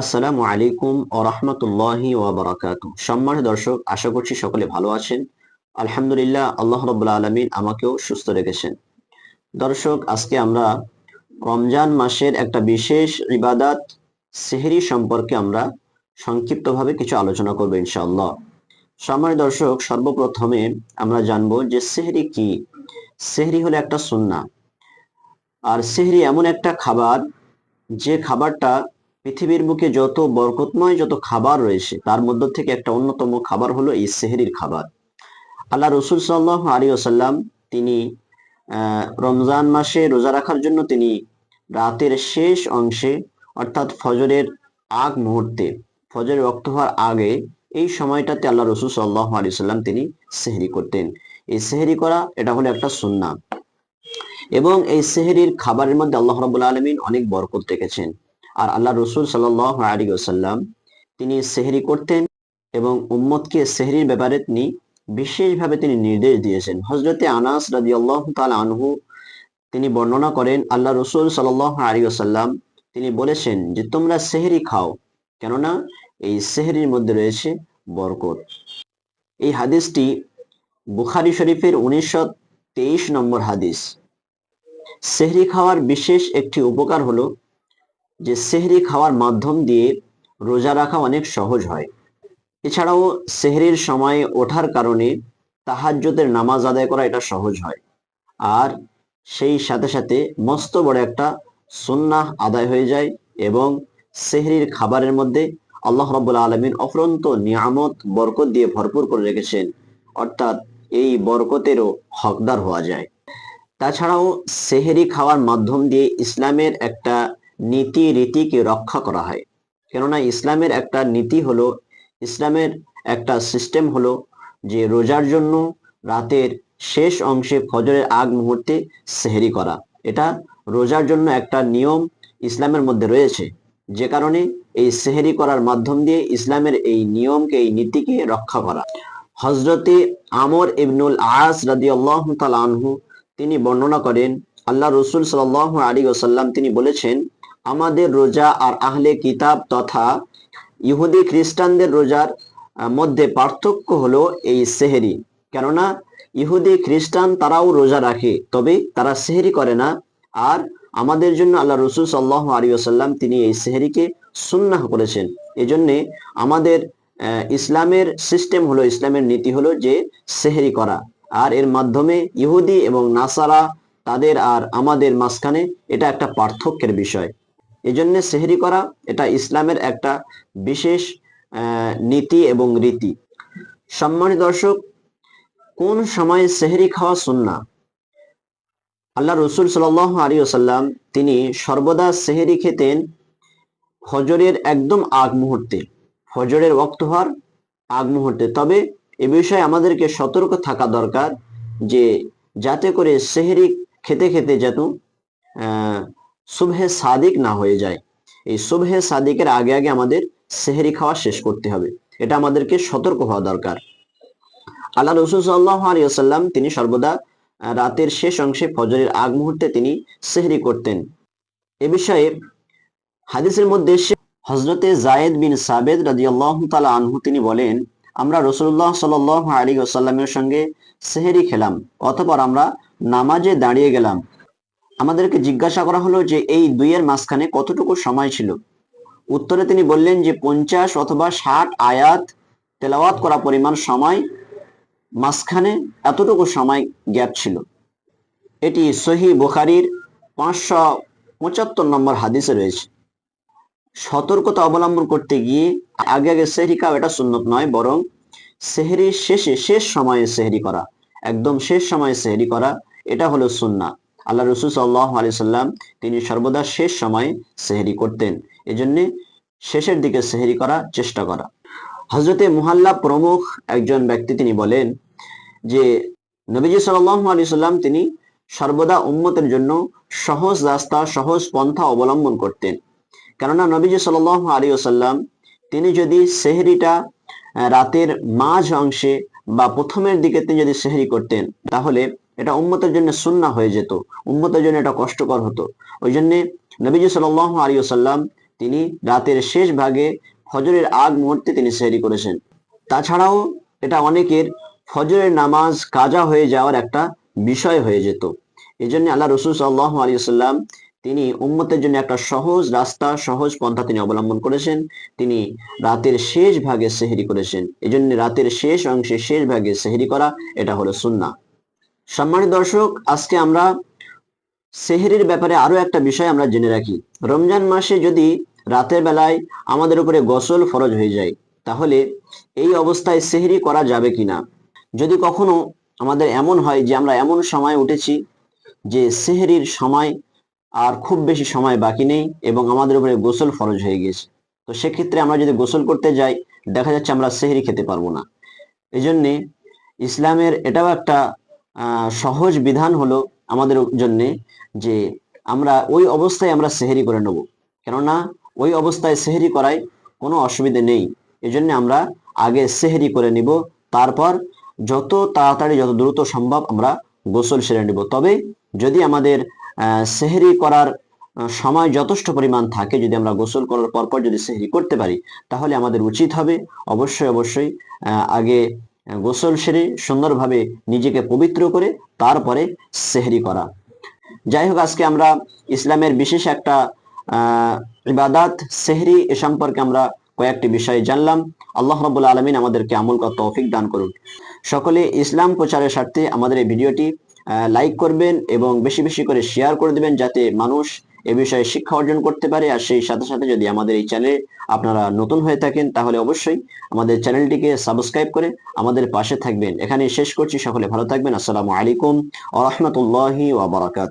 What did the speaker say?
আসসালামু আলাইকুম ও রহমতুল্লাহি ওয়াবারাকাতু সম্মানিত দর্শক, আশা করছি সকলে ভালো আছেন। আলহামদুলিল্লাহ, আল্লাহ রব্বুল্লা আলমিন আমাকেও সুস্থ রেখেছেন। দর্শক, আজকে আমরা রমজান মাসের একটা বিশেষ ইবাদাত, সেহরি সম্পর্কে আমরা সংক্ষিপ্তভাবে কিছু আলোচনা করব ইনশাআল্লাহ। সম্মানিত দর্শক, সর্বপ্রথমে আমরা জানব যে সেহরি কি? সেহরি হলো একটা সুন্না আর সেহরি এমন একটা খাবার, যে খাবারটা পৃথিবীর বুকে যত বরকতময় যত খাবার রয়েছে, তার মধ্য থেকে একটা অন্যতম খাবার হলো এই সেহরির খাবার। আল্লাহ রসুল সাল্লাহ আলী আসাল্লাম তিনি রমজান মাসে রোজা রাখার জন্য তিনি রাতের শেষ অংশে, অর্থাৎ ফজরের আগ মুহূর্তে, ফজরের রক্ত হওয়ার আগে, এই সময়টাতে আল্লাহ রসুল সাল্লাহ আলী সাল্লাম তিনি সেহরি করতেন। এই সেহরি করা, এটা হলো একটা সুন্না এবং এই সেহরির খাবারের মধ্যে আল্লাহ রাবুল আলমিন অনেক বরকত রেখেছেন। আর আল্লাহ রসুল সাল্লাহ আলী ওসাল্লাম তিনি সেহরি করতেন এবং উম্মদকে সেহরির ব্যাপারে তিনি বিশেষভাবে তিনি নির্দেশ দিয়েছেন। হজরতে আনাস রাজি আল্লাহ তাল আনহু তিনি বর্ণনা করেন আল্লাহ রসুল সাল্লাহ আলী তিনি বলেছেন যে, তোমরা সেহরি খাও, কেননা এই সেহরির মধ্যে রয়েছে বরকত। এই হাদিসটি বুখারি শরীফের উনিশশো তেইশ নম্বর হাদিস। সেহরি খাওয়ার বিশেষ একটি উপকার হলো যে সেহরি খাওয়ার মাধ্যম দিয়ে রোজা রাখা অনেক সহজ হয়। এছাড়াও সেহরির সময় ওঠার কারণে তাহাজ্জুদের নামাজ আদায় করা এটা সহজ হয়। আর সেই সাথে সাথে মস্ত বড় একটা সুন্নাহ আদায় হয়ে যায় এবং সেহরির খাবারের মধ্যে আল্লাহ রাব্বুল আলমিন অফরন্ত নিয়ামত, বরকত দিয়ে ভরপুর করে রেখেছেন। অর্থাৎ এই বরকতেরও হকদার হওয়া যায়। তাছাড়াও সেহেরি খাওয়ার মাধ্যম দিয়ে ইসলামের একটা নীতি রীতিকে রক্ষা করা হয়। কেননা ইসলামের একটা নীতি হলো, ইসলামের একটা সিস্টেম হলো যে রোজার জন্য রাতের শেষ অংশে ফজরের আগ মুহূর্তে সেহেরি করা। এটা রোজার জন্য একটা নিয়ম ইসলামের মধ্যে রয়েছে। যে কারণে এই সেহেরি করার মাধ্যম দিয়ে ইসলামের এই নিয়মকে, এই নীতিকে রক্ষা করা। হজরতে আমর ইবনুল আস রাদি আল্লাহ আনহু তিনি বর্ণনা করেন, আল্লাহ রসুল সাল আলী ওসাল্লাম তিনি বলেছেন আমাদের রোজা আর আহলে কিতাব তথা ইহুদি খ্রিস্টানদের রোজার মধ্যে পার্থক্য হলো এই সেহেরি। কেননা ইহুদি খ্রিস্টান তারাও রোজা রাখে, তবে তারা সেহেরি করে না। আর আমাদের জন্য আল্লাহ রসুল সাল্লাহ আলী ওসাল্লাম তিনি এই সেহেরিকে সুন্নাহ করেছেন। এজন্যে আমাদের ইসলামের সিস্টেম হলো, ইসলামের নীতি হলো যে সেহেরি করা। আর এর মাধ্যমে ইহুদি এবং নাসারা তাদের আর আমাদের মাঝখানে এটা একটা পার্থক্যের বিষয়। এজন্য সেহরি করা এটা ইসলামের একটা বিশেষ নীতি এবং রীতি। সম্মানিত দর্শক, কোন সময় সেহরি খাওয়া সুন্না আল্লাহ রসুল সাল আলী ওসাল্লাম তিনি সর্বদা সেহরি খেতেন ফজরের একদম আগ মুহূর্তে। ফজরের ওক্ত হওয়ার আগ মুহূর্তে। তবে এ বিষয়ে আমাদেরকে সতর্ক থাকা দরকার যে যাতে করে সেহরি খেতে খেতে যেন সুবহে সাদিক না হয়ে যায়। এই সুবহে সাদিকের আগে আগে আমাদের সেহরি খাওয়া শেষ করতে হবে। এটা আমাদেরকে সতর্ক হওয়া দরকার। আল্লাহ রসুল সাল্লাহ আলী আসাল্লাম তিনি সর্বদা রাতের শেষ অংশে ফজরের আগ মুহূর্তে তিনি সেহরি করতেন। এ বিষয়ে হাদিসের মধ্যে হজরতে জায়েদ বিন সাবেদ রাজি আল্লাহ তালা আনহু তিনি বলেন, আমরা রসুল্লাহ সাল আলী ওসাল্লামের সঙ্গে সেহেরি খেলাম, অতপর আমরা নামাজে দাঁড়িয়ে গেলাম। আমাদেরকে জিজ্ঞাসা করা হলো যে এই দুইয়ের মাঝখানে কতটুকু সময় ছিল? উত্তরে তিনি বললেন যে পঞ্চাশ অথবা ষাট আয়াত তেলাওয়াত করা পরিমাণ সময়, মাঝখানে এতটুকু সময় গ্যাপ ছিল। এটি সহি বুখারির পাঁচশো পঁচাত্তর নম্বর হাদিসে রয়েছে। সতর্কতা অবলম্বন করতে গিয়ে আগে আগে সেহরি খাওয়া এটা সুন্নত নয়, বরং সেহরির শেষে শেষ সময়ে সেহরি করা, একদম শেষ সময়ে সেহরি করা, এটা হলো সুন্না আল্লাহ রসুল সাল্লাহ আলি সাল্লাম তিনি সর্বদা শেষ সময়ে সেহরি করতেন। এজন্যে শেষের দিকে সেহেরি করা চেষ্টা করা। হজরতে মুহাল্লা প্রমুখ একজন ব্যক্তি তিনি বলেন যে, নবীজি সাল্লাহ আলি সাল্লাম তিনি সর্বদা উম্মতের জন্য সহজ রাস্তা, সহজ পন্থা অবলম্বন করতেন। কেননা নবীজি সাল আলী ওসাল্লাম তিনি যদি সেহরিটা রাতের মাঝ অংশে বা প্রথমের দিকে তিনি যদি সেহরি করতেন, তাহলে এটা উম্মতের জন্য সুন্না হয়ে যেত। উম্মতের জন্য এটা কষ্টকর হতো। ওই জন্য নবীজি সাল আলী ওসাল্লাম তিনি রাতের শেষ ভাগে ফজরের আগ মুহূর্তে তিনি সেহরি করেছেন। তাছাড়াও এটা অনেকের ফজরের নামাজ কাজা হয়ে যাওয়ার একটা বিষয় হয়ে যেত। এই জন্য আল্লাহ রসুল সাল্লাহ আলিয়াল্লাম তিনি উম্মতের জন্য একটা সহজ রাস্তা, সহজ পন্থা তিনি অবলম্বন করেছেন। তিনি রাতের শেষ ভাগে সেহরি করেছেন। এই জন্য রাতের শেষ অংশে শেষ ভাগে সেহরি করা এটা হলো সুন্না সম্মানিত দর্শক, আজকে আমরা সেহরির ব্যাপারে আরও একটা বিষয় আমরা জেনে রাখি। রমজান মাসে যদি রাতের বেলায় আমাদের উপরে গোসল ফরজ হয়ে যায়, তাহলে এই অবস্থায় সেহরি করা যাবে কিনা? যদি কখনো আমাদের এমন হয় যে আমরা এমন সময় উঠেছি যে সেহরির সময় আর খুব বেশি সময় বাকি নেই এবং আমাদের উপরে গোসল ফরজ হয়ে গেছে, তো সেক্ষেত্রে আমরা যদি গোসল করতে যাই, দেখা যাচ্ছে আমরা সেহরি খেতে পারব না। এই জন্যে ইসলামের এটাও একটা সহজ বিধান হলো আমাদের জন্য যে আমরা ওই অবস্থায় আমরা সেহরি করে নেব। কেননা ওই অবস্থায় সেহরি করায় কোনো অসুবিধে নেই। এই জন্য আমরা আগে সেহরি করে নিব, তারপর যত তাড়াতাড়ি, যত দ্রুত সম্ভব আমরা গোসল সেরে নিব। তবে যদি আমাদের সেহরি করার সময় যথেষ্ট পরিমাণ থাকে, যদি আমরা গোসল করার পর পর যদি সেহরি করতে পারি, তাহলে আমাদের উচিত হবে অবশ্যই অবশ্যই আগে গোসল সেরে সুন্দরভাবে নিজেকে পবিত্র করে তারপরে সেহরি করা। যাই হোক, আজকে আমরা ইসলামের বিশেষ একটা, আহ, ইবাদাত, সেহরি এ সম্পর্কে আমরা কয়েকটি বিষয় জানলাম। আল্লাহ রাব্বুল আলমিন আমাদেরকে আমল করা তৌফিক দান করুন। সকলে ইসলাম প্রচারের স্বার্থে আমাদের এই ভিডিওটি লাইক করবেন এবং বেশি বেশি করে শেয়ার করে দিবেন যাতে মানুষ এ বিষয়ে শিক্ষা অর্জন করতে পারে। আর সেই সাথে সাথে যদি আমাদের এই চ্যানেল আপনারা নতুন হয়ে থাকেন, তাহলে অবশ্যই আমাদের চ্যানেলটিকে সাবস্ক্রাইব করে আমাদের পাশে থাকবেন। এখানে শেষ করছি। সকলে ভালো থাকবেন। আসসালামু আলাইকুম আ রহমতুল্লাহি ওয়া বারাকাত